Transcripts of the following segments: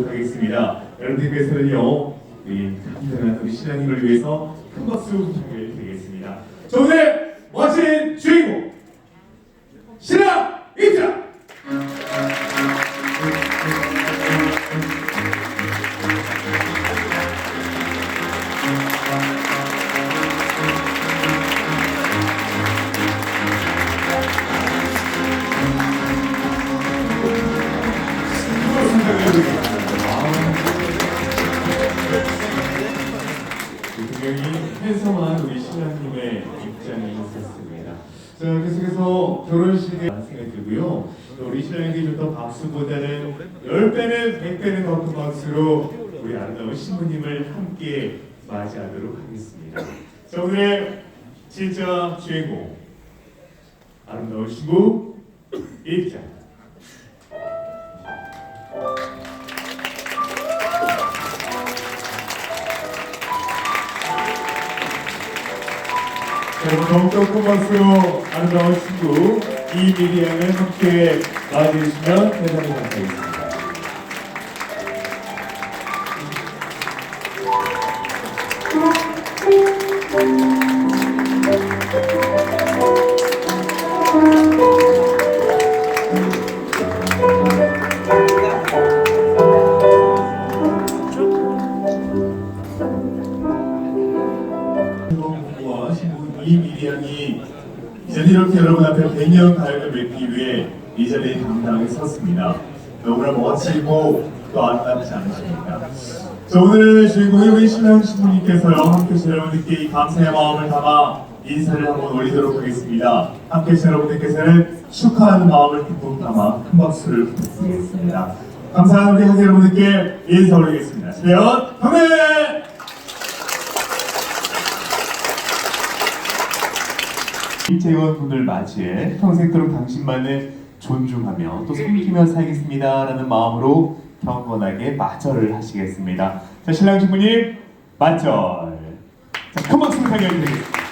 하겠습니다. 여러분들께서는요, 우리 간단한 우리 신랑님을 위해서 큰 박수 부탁드리겠습니다. 자, 오늘 멋진 주인공 신랑 굉장히 handsom한 우리 신랑님의 입장이 있었습니다. 자, 계속해서 결혼식에 생각이 들고요. 또 우리 신랑에게 줬던 박수보다는 10배는 100배는 더 큰 박수로 우리 아름다운 신부님을 함께 맞이하도록 하겠습니다. 자, 오늘의 진짜 주인공 아름다운 신부 입장. 여러분 더욱더 큰 박수로 아름다운 친구 이미리 양을 함께 맞이해주시면 대단히 감사하겠습니다. 이미리 양이 이제 이렇게 여러분 앞에 100년 가요를 맺기 위해 이 자리에 당당하게 섰습니다. 너무나 멋지고 또 아름답지 않으십니까? 자, 오늘 주인공이 우리 신랑 신부님께서요 함께 여러분들께 이 감사의 마음을 담아 인사를 한번 올리도록 하겠습니다. 함께 여러분들께서는 축하하는 마음을 기쁨 담아 큰 박수를 부탁드리겠습니다. 우리 학생 여러분들께 인사 올리겠습니다. 시대현 형 군을 맞이해 평생도록 당신만을 존중하며 또 섬기며 살겠습니다라는 마음으로 경건하게 맞절을 하시겠습니다. 자 신랑 신부님 맞절. 자큰 박수 부탁드리겠습니다.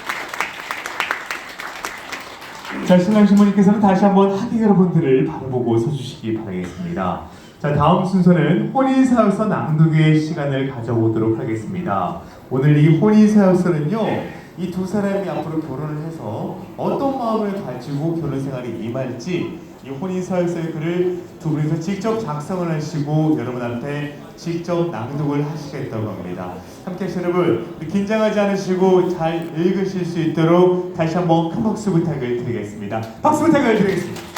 자 신랑 신부님께서는 다시 한번 하객 여러분들을 바라보고 서주시기 바라겠습니다. 자 다음 순서는 혼인사역서 낭독의 시간을 가져보도록 하겠습니다. 오늘 이 혼인사역서는요 이 두 사람이 앞으로 결혼을 해서 어떤 마음을 가지고 결혼 생활에 임할지 이 혼인사역서의 글을 두 분이서 직접 작성을 하시고 여러분 앞에 직접 낭독을 하시겠다고 합니다. 함께 여러분 긴장하지 않으시고 잘 읽으실 수 있도록 다시 한번 큰 박수 부탁을 드리겠습니다. 박수 부탁을 드리겠습니다.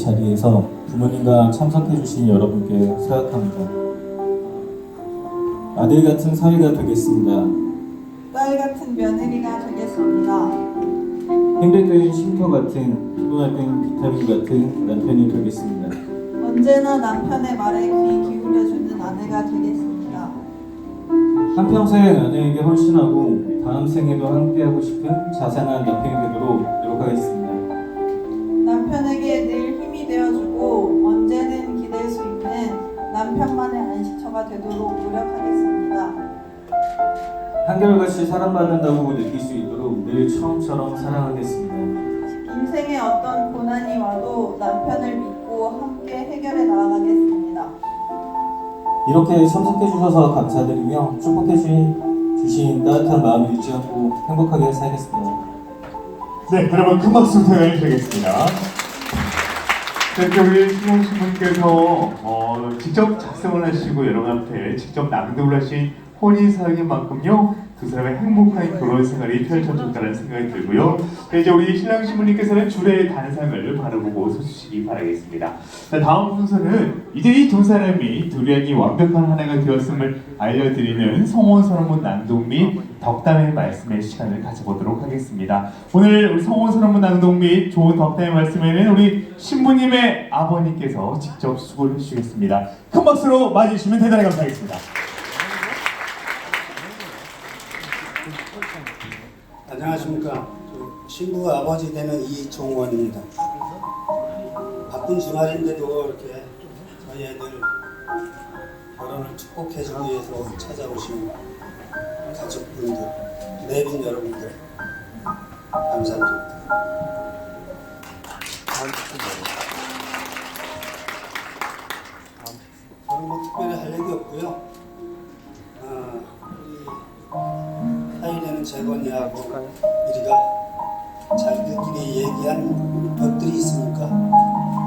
자리에서 부모님과 참석해주신 여러분께 생각합니다. 아들 같은 사위가 되겠습니다. 딸 같은 며느리가 되겠습니다. 땐 쉼터 같은, 땐 비타민 같은 남편이 되겠습니다. 언제나 남편의 말에 귀 기울여주는 아내가 되겠습니다. 한평생 아내에게 헌신하고 다음 생에도 함께하고 싶은 자상한 남편이 되도록 노력하겠습니다. 되도록 노력하겠습니다. 한결같이 사랑받는다고 느낄 수 있도록 늘 처음처럼 사랑하겠습니다. 인생에 어떤 고난이 와도 남편을 믿고 함께 해결해 나아가겠습니다. 이렇게 참석해 주셔서 감사드리며 축복해 주신, 주신 따뜻한 마음을 잊지 않고 행복하게 살겠습니다. 네, 여러분 큰 박수 부탁드리겠습니다. 네, 이렇게 우리 신영 신부님께서 어, 직접 작성을 하시고 여러분 앞에 직접 낭독을 하신 혼인 사역인 만큼요 두 사람의 행복한 결혼 생활이 펼쳐졌다는 생각이 들고요. 네, 이제 우리 신랑 신부님께서는 주례의 단상을 바라보고 서주시기 바라겠습니다. 자, 다음 순서는 이제 이 두 사람이 두련이 완벽한 하나가 되었음을 알려드리는 성원 선언문 낭독 및 덕담의 말씀의 시간을 가져보도록 하겠습니다. 오늘 우리 성원 선언문 낭독 및 좋은 덕담의 말씀에는 우리 신부님의 아버님께서 직접 수고를 해주시겠습니다. 큰 박수로 맞이해 주시면 대단히 감사하겠습니다. 안녕하십니까. 저 신부 아버지 되는 이종원입니다. 바쁜 주말인데도 이렇게 저희 애들 결혼을 축복해주기 위해서 찾아오신 가족분들, 내빈 여러분들 감사드립니다. 저는 뭐 특별히 할 얘기 없고요. 재건이하고 우리가 자기들끼리 얘기한 것들이 있으니까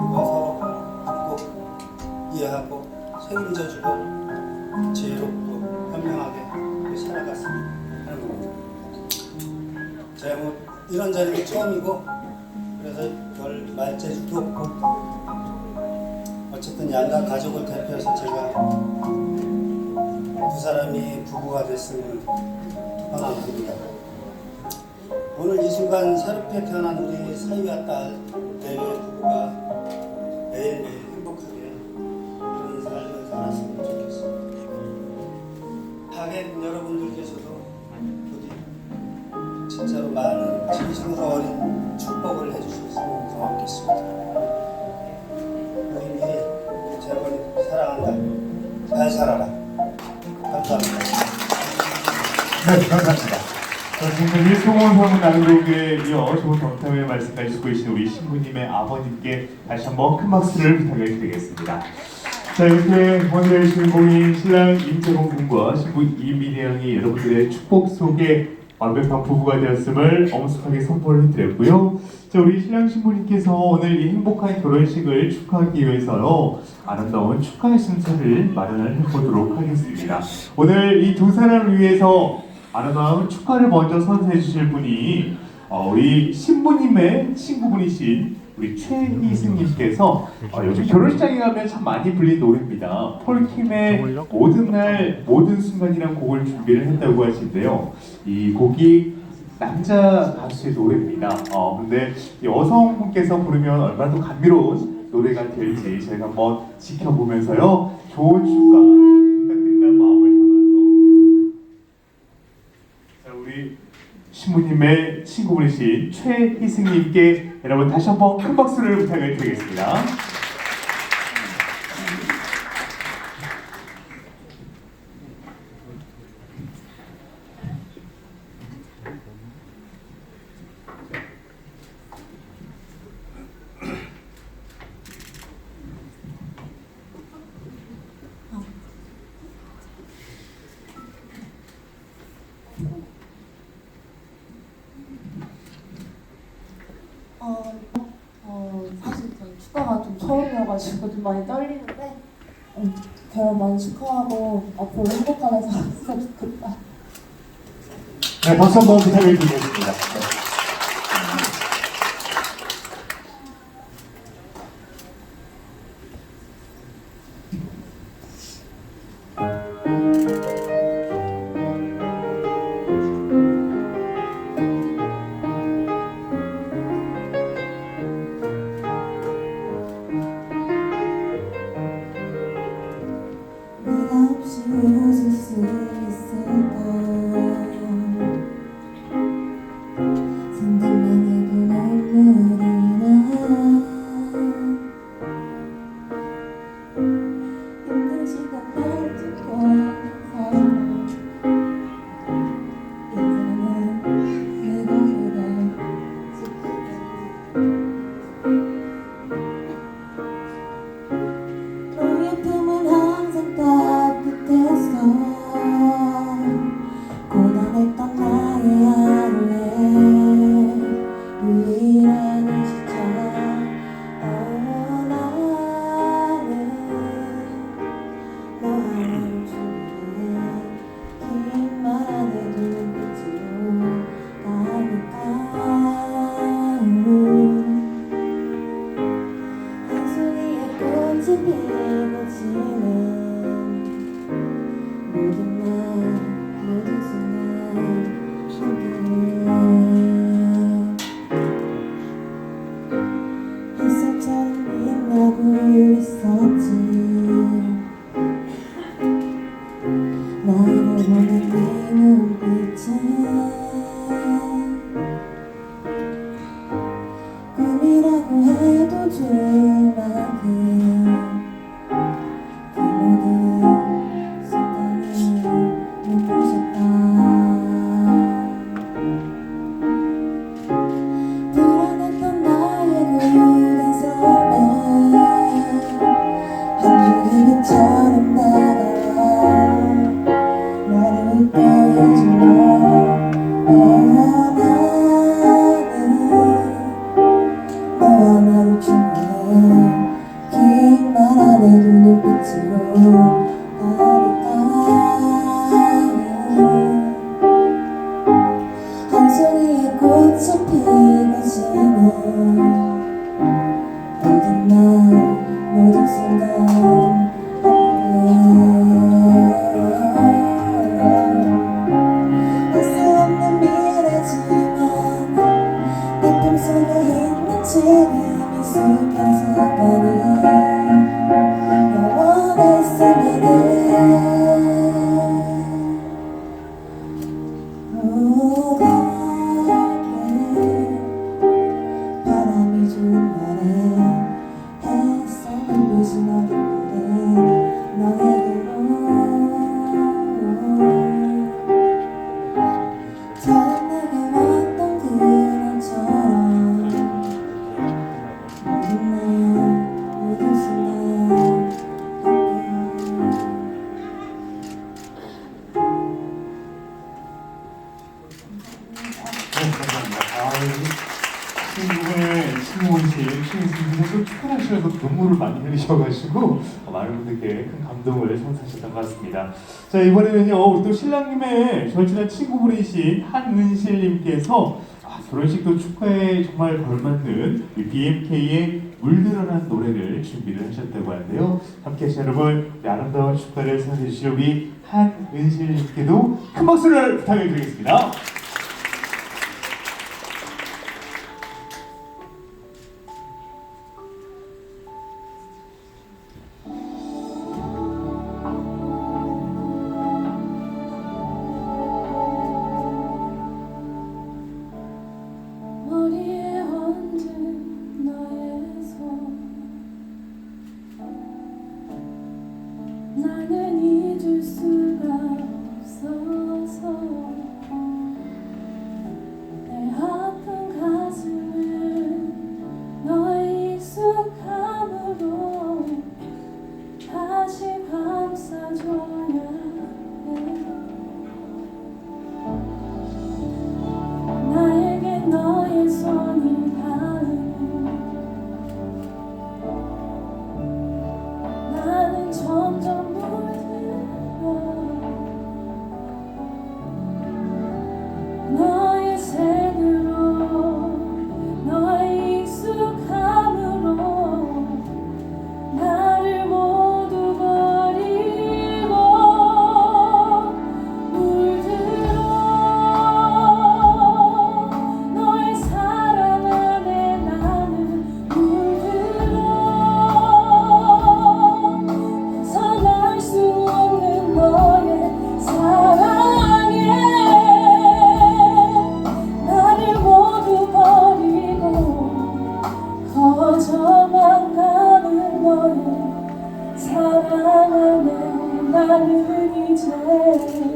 그거 서로 듣고 이해하고 책임져주고 지혜롭고 현명하게 살아갔으면 하는 겁니다. 제가 뭐 이런 자리는 처음이고 그래서 별 말재주도 없고 어쨌든 양가 가족을 대표해서 제가 두 사람이 부부가 됐으면 바랍니다. 오늘 이 순간 새롭게 태어난 우리 사위와 딸 내외 부부가 매일매일 행복하게 그런 삶을 살았으면 좋겠습니다. 하객 여러분들께서도 부디 진짜로 많은 진심으로 어린 축복을 해주셨으면 고맙겠습니다. 부인이 재원이 사랑한다. 잘 살아라. 감사합니다. 네, 감사합니다. 자, 지금까지 소원 사문 나누기에 이어 좋은 덕담의 말씀까지 듣고 계신 우리 신부님의 아버님께 다시 한번 큰 박수를 부탁을 드리겠습니다. 자, 이렇게 오늘의 주인공인 신랑 임재범 군과 신부 이민희 양이 여러분들의 축복 속에 완벽한 부부가 되었음을 엄숙하게 선포를 해드렸고요. 자, 우리 신랑 신부님께서 오늘 이 행복한 결혼식을 축하하기 위해서요. 아름다운 축하 심사를 마련을 해보도록 하겠습니다. 오늘 이 두 사람을 위해서 아름다운 축하를 먼저 선사해 주실 분이 어, 우리 신부님의 친구분이신 우리 최희승님께서 어, 요즘 결혼식장에 가면 참 많이 불린 노래입니다. 폴킴의 모든 날 모든 순간이란 곡을 준비를 했다고 하시는데요. 이 곡이 남자 가수의 노래입니다. 어, 근데 이 여성분께서 부르면 얼마나 더 감미로운 노래가 될지 저희가 한번 지켜보면서요. 좋은 축가 부탁드린다는 마음을 담아서 자, 우리 신부님의 친구분이신 최희승님께 여러분 다시 한번 큰 박수를 부탁을 드리겠습니다. 어, 어, 사실 저는 축가가 좀 처음이어가지고 좀 많이 떨리는데 음, 결혼 많이 축하하고 앞으로 행복하게 살았으면 좋겠다. 네, 박수 한번 부탁을 드리겠습니다. 신인생님도 축구하시면서 눈물을 많이 흘리셔가지고 어, 많은 분들께 큰 감동을 선사하셨던 것 같습니다. 자 이번에는요 또 신랑님의 절친한 친구분이신 한은실님께서 아, 결혼식도 축하에 정말 걸맞는 이 BMK의 물들어난 노래를 준비를 하셨다고 하는데요. 함께 하신 여러분 이 아름다운 축가를 선사해 주실 우리 한은실님께도 큰 박수를 부탁을 드리겠습니다. 이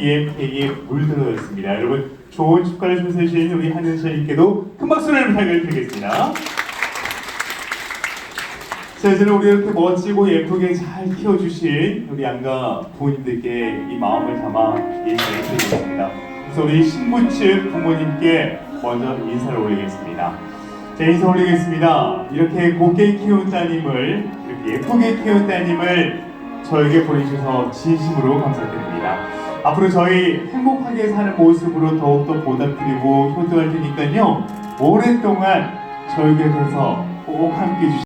들어봤던 BMK의 물들어였습니다. 여러분 좋은 축가를 쏟으신 우리 한은실님께도 큰 박수를 부탁을 드리겠습니다. 자 이제는 우리 이렇게 멋지고 예쁘게 잘 키워주신 우리 양가 부모님들께 이 마음을 담아 인사를 드리겠습니다. 그래서 우리 신부 측 부모님께 먼저 인사를 올리겠습니다. 자 인사 올리겠습니다. 이렇게 곱게 키운 따님을 이렇게 예쁘게 키운 따님을 저에게 보내주셔서 진심으로 감사드립니다. 앞으로 저희 행복하게 사는 모습으로 더욱더 보답드리고 효도할 테니까요. 오랫동안 저희 곁에서 꼭 함께 해주시